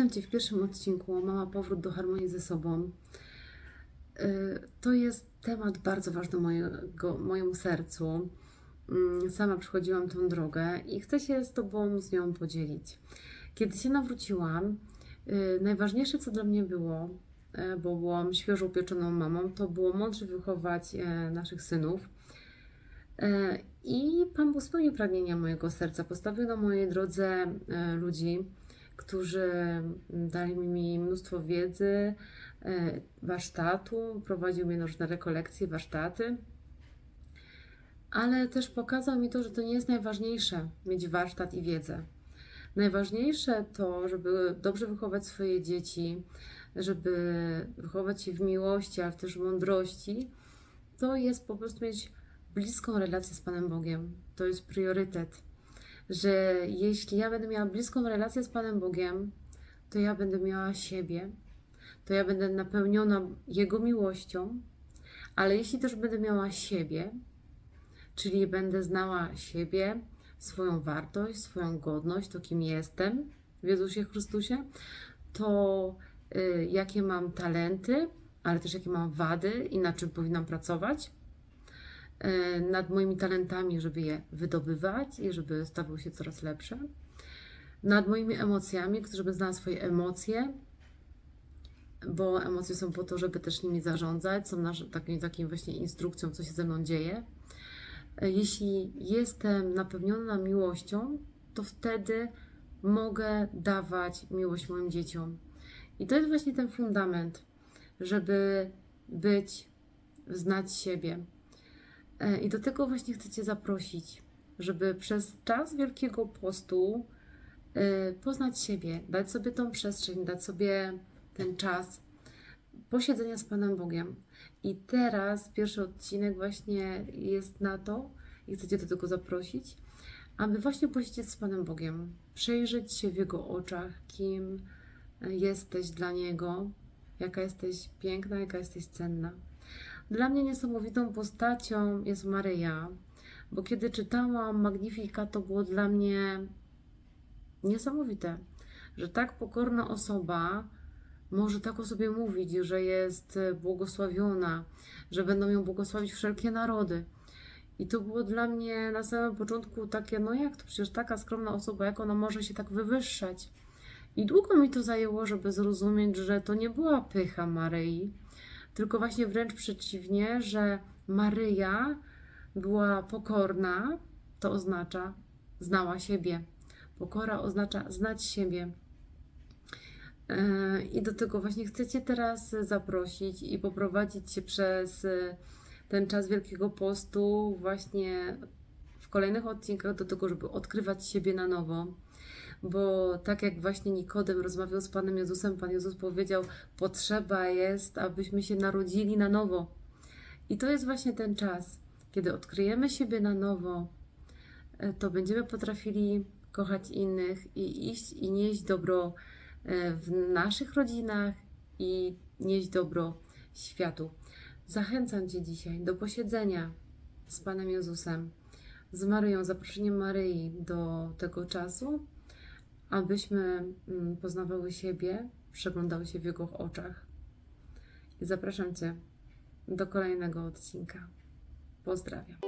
w pierwszym odcinku Mama powrót do harmonii ze sobą. Y, To jest temat bardzo ważny mojego, mojemu sercu. Mm, Sama przechodziłam tą drogę i chcę się z Tobą z nią podzielić. Kiedy się nawróciłam, y, najważniejsze co dla mnie było, y, bo byłam świeżo upieczoną mamą, to było mądrze wychować naszych synów. I Pan Bóg spełnił pragnienia mojego serca. Postawił na mojej drodze ludzi, którzy dali mi mnóstwo wiedzy, e, warsztatu, prowadził mnie na różne rekolekcje, warsztaty, ale też pokazał mi to, że to nie jest najważniejsze mieć warsztat i wiedzę. Najważniejsze to, żeby dobrze wychować swoje dzieci, żeby wychować je w miłości, ale też w mądrości, to jest po prostu mieć bliską relację z Panem Bogiem. To jest priorytet że jeśli ja będę miała bliską relację z Panem Bogiem, to ja będę miała siebie, to ja będę napełniona Jego miłością, ale jeśli też będę miała siebie, czyli będę znała siebie, swoją wartość, swoją godność, to kim jestem w Jezusie Chrystusie, to y, jakie mam talenty, ale też jakie mam wady i na czym powinnam pracować nad moimi talentami, żeby je wydobywać i żeby stawały się coraz lepsze. Nad moimi emocjami, żeby znała swoje emocje, bo emocje są po to, żeby też nimi zarządzać, są nasz, takim, takim właśnie instrukcją, co się ze mną dzieje. E, Jeśli jestem napełniona miłością, to wtedy mogę dawać miłość moim dzieciom. I to jest właśnie ten fundament, żeby być, znać siebie. E, I do tego właśnie chcę Cię zaprosić, żeby przez czas Wielkiego Postu e, poznać siebie, dać sobie tą przestrzeń, dać sobie ten czas posiedzenia z Panem Bogiem. I teraz pierwszy odcinek właśnie jest na to, i chcę Cię do tego zaprosić, aby właśnie posiedzieć z Panem Bogiem, przejrzeć się w Jego oczach, kim jesteś dla Niego, jaka jesteś piękna, jaka jesteś cenna. Dla mnie niesamowitą postacią jest Maryja, bo kiedy czytałam Magnificat, to było dla mnie niesamowite, że tak pokorna osoba może tak o sobie mówić, że jest błogosławiona, że będą ją błogosławić wszelkie narody. I to było dla mnie na samym początku takie, no jak to przecież taka skromna osoba, jak ona może się tak wywyższać? I długo mi to zajęło, żeby zrozumieć, że to nie była pycha Maryi, tylko właśnie wręcz przeciwnie, że Maryja była pokorna, to oznacza znała siebie. Pokora oznacza znać siebie. Yy, I do tego właśnie chcecie teraz zaprosić i poprowadzić się przez ten czas Wielkiego Postu, właśnie w kolejnych odcinkach, do tego, żeby odkrywać siebie na nowo. Bo tak jak właśnie Nikodem rozmawiał z Panem Jezusem, Pan Jezus powiedział: Potrzeba jest, abyśmy się narodzili na nowo. I to jest właśnie ten czas, kiedy odkryjemy siebie na nowo, e, to będziemy potrafili kochać innych i iść i nieść dobro e, w naszych rodzinach i nieść dobro światu. Zachęcam Cię dzisiaj do posiedzenia z Panem Jezusem, z Maryją, zaproszeniem Maryi do tego czasu, abyśmy mm, poznawały siebie, przeglądały się w Jego oczach. I zapraszam Cię do kolejnego odcinka. Pozdrawiam.